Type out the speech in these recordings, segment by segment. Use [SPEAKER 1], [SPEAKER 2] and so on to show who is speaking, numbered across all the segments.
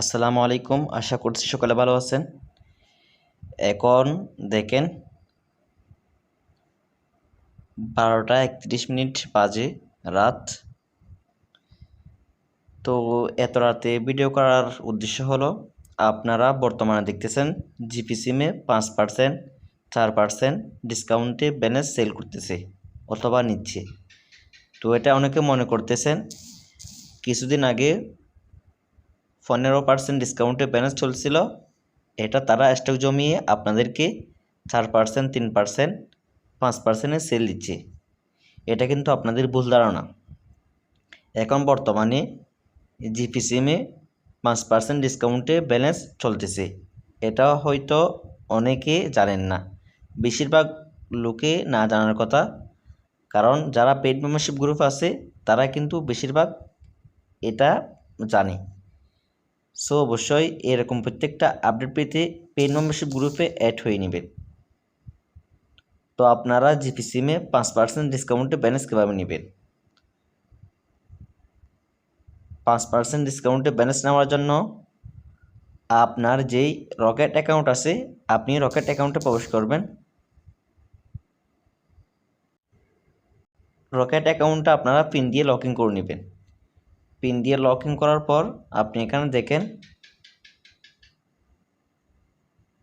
[SPEAKER 1] আসসালামু আলাইকুম। আশা করছি সকালে ভালো আছেন। এখন দেখেন বারোটা একত্রিশ মিনিট বাজে রাত। তো এত রাতে ভিডিও করার উদ্দেশ্য হলো, আপনারা বর্তমানে দেখতেছেন জিপি সিমে পাঁচ পার্সেন্ট চার পার্সেন্ট ডিসকাউন্টে ব্যালেন্স সেল করতেছে অথবা নিচ্ছে। তো এটা অনেকে মনে করতেছেন, কিছুদিন আগে পনেরো পার্সেন্ট ডিসকাউন্টে ব্যালেন্স চলছিল। এটা তারা স্টক জমিয়ে আপনাদেরকে চার পার্সেন্ট তিন পার্সেন্ট পাঁচ পার্সেন্টে সেল দিচ্ছে। এটা কিন্তু আপনাদের ভুল ধারণা। এখন বর্তমানে জিপিসিএমে পাঁচ পার্সেন্ট ডিসকাউন্টে ব্যালেন্স চলতেছে। এটা হয়তো অনেকে জানেন না। বেশিরভাগ লোকে না জানার কথা। কারণ যারা পেড মেম্বারশিপ গ্রুপ আছে, তারা কিন্তু বেশিরভাগ এটা জানে। সো অবশ্যই এরকম প্রত্যেকটা আপডেট পেতে পেড মেম্বারশিপ গ্রুপে অ্যাড হয়ে নেবেন তো আপনারা জিপি সিমে পাঁচ পার্সেন্ট ডিসকাউন্টে ব্যালেন্স কীভাবে নেবেন? পাঁচ পার্সেন্ট ডিসকাউন্টে ব্যালেন্স নেওয়ার জন্য আপনার যেই রকেট অ্যাকাউন্ট আছে, আপনি রকেট অ্যাকাউন্টে প্রবেশ করবেন। রকেট অ্যাকাউন্টটা আপনারা পিন দিয়ে লগ ইন করে নেবেন। পিন দিয়ে লগ ইন করার পর আপনি এখানে দেখেন,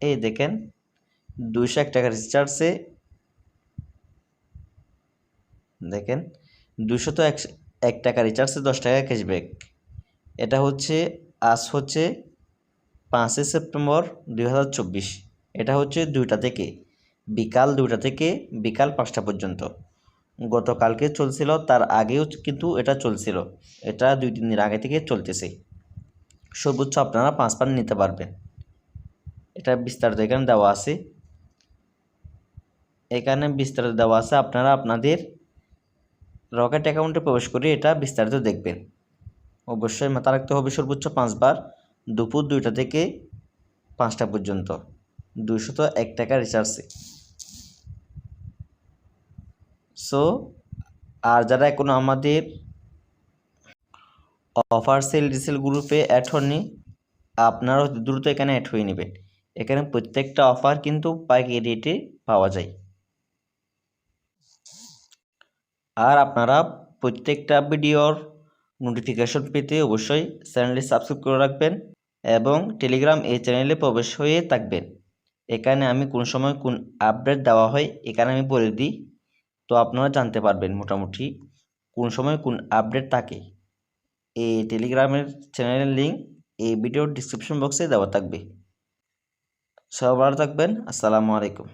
[SPEAKER 1] এই দেখেন দুইশো এক টাকা রিচার্জে দেখেন দুশো তো এক টাকা রিচার্জে দশ টাকা ক্যাশব্যাক এটা হচ্ছে, আজ হচ্ছে পাঁচই সেপ্টেম্বর দুই হাজার চব্বিশ। এটা হচ্ছে দুইটা থেকে, বিকাল দুইটা থেকে বিকাল পাঁচটা পর্যন্ত। গতকালকে চলছিল, তার আগেও কিন্তু এটা চলছিল। এটা দুই তিন দিন আগে থেকে চলতেছে। সর্বোচ্চ আপনারা পাঁচ পান নিতে পারবেন। এটা বিস্তারিত এখানে দেওয়া আছে। এখানে বিস্তারিত দেওয়া আছে, আপনারা আপনাদের রকেট অ্যাকাউন্টে প্রবেশ করে এটা বিস্তারিত দেখবেন। অবশ্যই মাথা রাখতে হবে সর্বোচ্চ পাঁচবার দুপুর দুইটা থেকে পাঁচটা পর্যন্ত। দুশত এক টাকা রিচার্জে সো, আর যারা এখনও আমাদের অফার সেল রিসেল গ্রুপে অ্যাড হননি আপনারাও দ্রুত এখানে অ্যাড হয়ে নেবেন। এখানে প্রত্যেকটা অফার কিন্তু পাইকারি রেটে পাওয়া যায়। আর আপনারা প্রত্যেকটা ভিডিওর নোটিফিকেশন পেতে অবশ্যই চ্যানেলটি সাবস্ক্রাইব করে রাখবেন এবং টেলিগ্রাম এই চ্যানেলে প্রবেশ হয়ে থাকবেন। এখানে আমি কোন সময় কোন আপডেট দেওয়া হয়, এখানে আমি বলে দিই। তো আপনারা জানতে পারবেন মোটামুটি কোন সময় কোন আপডেট থাকে। এই টেলিগ্রামের চ্যানেলের লিঙ্ক এই ভিডিওর ডিসক্রিপশন বক্সে দেওয়া থাকবে। সব ভালো থাকবেন। আসসালামু আলাইকুম।